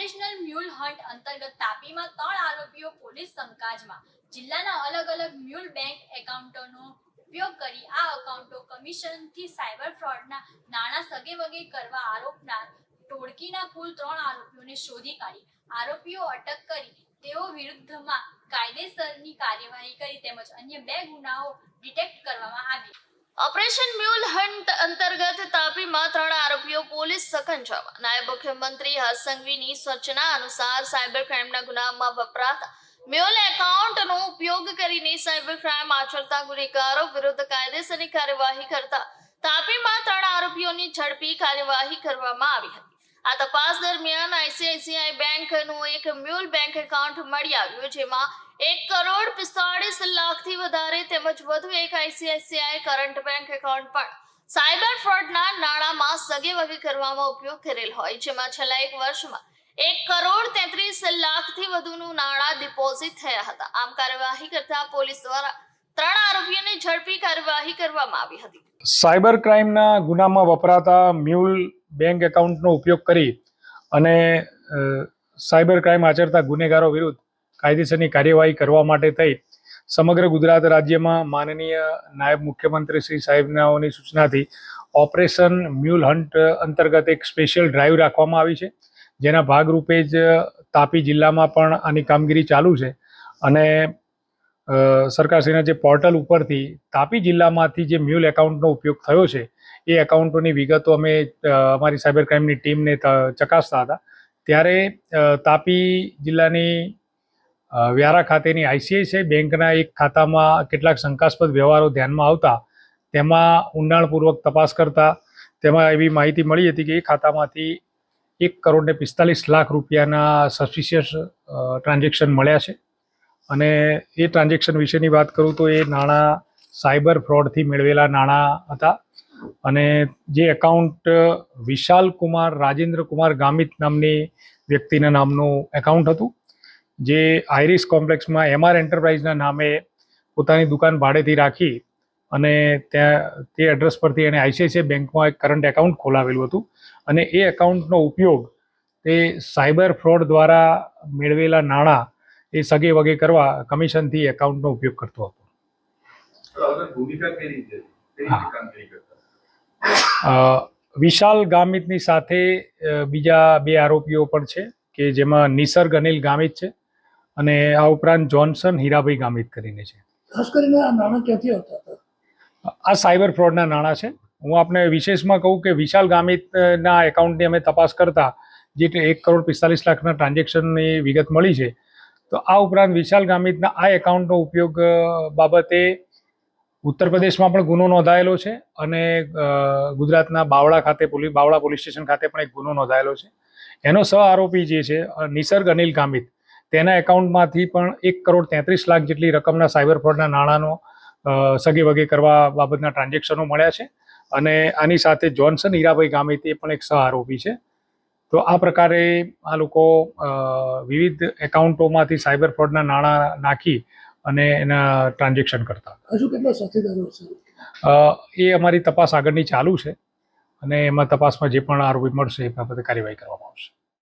Operational mule hunt અંતર્ગત તાપીમાં ત્રણ આરોપીઓ પોલીસ સંકાજમાં જિલ્લાના અલગ અલગ મ્યુલ બેંક એકાઉન્ટોનો ઉપયોગ કરી આ એકાઉન્ટો કમિશનથી સાયબર ફ્રોડના નાણાં સગે વગે કરવા આરોપનાર ટોળકીના કુલ ત્રણ આરોપીઓને શોધી કાઢી. આરોપીઓ અટક કરી તેઓ વિરુદ્ધમાં કાયદેસરની કાર્યવાહી કરી તેમજ અન્ય બે ગુનાઓ ડિટેક્ટ કરવામાં આવી. ઓપરેશન મ્યુલ હન્ટ અંતર્ગત તાપીમાં ત્રણ આરોપીઓ પોલીસ સકંજામાં નાયબ મુખ્યમંત્રી હસંગવીની સૂચના અનુસાર સાયબર ક્રાઇમના ગુનામાં વપરાતા મ્યુલ એકાઉન્ટનો ઉપયોગ કરીને સાયબર ક્રાઇમ આચરતા ગુનેગારો વિરુદ્ધ કાયદેસરની કાર્યવાહી કરતા તાપીમાં ત્રણ આરોપીઓની ઝડપી કાર્યવાહી કરવામાં આવી હતી. આ તપાસ દરમિયાન આઈસીઆઈસીઆઈ બેંકનું એક મ્યુલ બેંક એકાઉન્ટ મળી આવ્યું, જેમાં એક કરોડ પિસ્તાળીસ લાખથી વધારે તેમજ વધુ એક આઈસીઆઈસીઆઈ કરંટ બેંક એકાઉન્ટ પણ સાયબર ફ્રોડના નાણાંમાં સગે વગે કરવામાં ઉપયોગ કરેલ હોય, જેમાં છેલ્લા એક વર્ષમાં એક કરોડ તેત્રીસ લાખથી વધુનું નાણાં ડિપોઝિટ થયા હતા. આમ કાર્યવાહી કરતા પોલીસ દ્વારા ત્રણ આરોપીઓની ઝડપી કાર્યવાહી કરવામાં આવી હતી. સાયબર ક્રાઇમના ગુનામાં વપરાતા મ્યુલ બેંક એકાઉન્ટનો ઉપયોગ કરી અને સાયબર ક્રાઇમ આચરતા ગુનેગારો વિરુદ્ધ કાયદેસરની કાર્યવાહી કરવા માટે થઈ. સમગ્ર ગુજરાત રાજ્યમાં માનનીય નાયબ મુખ્યમંત્રી શ્રી સાહેબનાઓની સૂચનાથી ઓપરેશન મ્યુલ હન્ટ અંતર્ગત એક સ્પેશિયલ ડ્રાઈવ રાખવામાં આવી છે, જેના ભાગરૂપે જ તાપી જિલ્લામાં પણ આની કામગીરી ચાલુ છે. અને સરકારશ્રીના જે પોર્ટલ ઉપરથી તાપી જિલ્લામાંથી જે મ્યુલ એકાઉન્ટનો ઉપયોગ થયો છે, એ એકાઉન્ટોની વિગતો અમે અમારી સાયબર ક્રાઇમની ટીમને ચકાસતા હતા. ત્યારે તાપી જિલ્લાની વ્યારા ખાતેની આઈસીઆઈસીઆઈ બેંકના એક ખાતામાં કેટલાક શંકાસ્પદ વ્યવહારો ધ્યાનમાં આવતા, તેમાં ઊંડાણપૂર્વક તપાસ કરતા, તેમાં એવી માહિતી મળી હતી કે એ ખાતામાંથી એક કરોડ ને પિસ્તાલીસ લાખ રૂપિયાના સસ્પિશિયસ ટ્રાન્ઝેક્શન મળ્યા છે. અને એ ટ્રાન્ઝેક્શન વિશેની વાત કરું તો એ નાણાં સાયબર ફ્રોડથી મેળવેલા નાણાં હતા. અને જે એકાઉન્ટ વિશાલ કુમાર, રાજેન્દ્ર કુમાર ગામિત નામની વ્યક્તિના નામનું એકાઉન્ટ હતું. જે આઈરિસ કોમ્પ્લેક્સમાં એમઆર એન્ટરપ્રાઇઝના નામે પોતાની દુકાન ભાડેથી રાખી અને ત્યાં તે એડ્રેસ પરથી એણે આઈસીઆઈસીઆઈ બેંકમાં એક કરંટ એકાઉન્ટ ખોલાવેલું હતું. અને એ એકાઉન્ટનો ઉપયોગ તે સાયબર ફ્રોડ દ્વારા મેળવેલા નાણાં એ સગે વગે કરવા કમિશનથી એકાઉન્ટનો ઉપયોગ કરતો હતો. વિશાલ ગામિતની સાથે બીજા બે આરોપીઓ પણ છે કે જેમાં નિસર્ગ અનિલ ગામિત છે અને આ ઉપરાંત જોન્સન હીરાભાઈ ગામિત કરીને છે. ખાસ કરીને આ નાણાં ક્યાંથી આવતા હતા? આ સાયબર ફ્રોડના નાણાં છે. હું આપને વિશેષમાં કહું કે વિશાલ ગામિતના એકાઉન્ટની અમે તપાસ કરતા જે એક કરોડ પિસ્તાલીસ લાખના ટ્રાન્ઝેક્શનની વિગત મળી છે તો આ ઉપરાંત વિશાલ ગામિતના આ એકાઉન્ટનો ઉપયોગ બાબતે ઉત્તર પ્રદેશમાં પણ ગુનો નોંધાયેલો છે અને ગુજરાતના બાવળા ખાતે પોલીસ બાવળા પોલીસ સ્ટેશન ખાતે પણ એક ગુનો નોંધાયેલો છે. એનો સહ આરોપી જે છે નિસર્ગ અનિલ ગામિત, તેના એકાઉન્ટમાંથી પણ એક કરોડ તેત્રીસ લાખ જેટલી રકમના સાયબર ફ્રોડના નાણાંનો સગે વગે કરવા બાબતના ટ્રાન્ઝેક્શનો મળ્યા છે અને આની સાથે જોન્સન હીરાભાઈ ગામિત એ પણ એક સહ આરોપી છે. તો આ પ્રકારે આ લોકો વિવિધ એકાઉન્ટોમાંથી સાયબર ફ્રોડના નાણાં નાખી અને એના ટ્રાન્ઝેક્શન કરતા. હજુ કેટલા સાથીદારો છે? એ અમારી તપાસ આગળની ચાલુ છે અને એમાં તપાસમાં જે પણ આરોપી મળશે એ બાબતે કાર્યવાહી કરવામાં આવશે.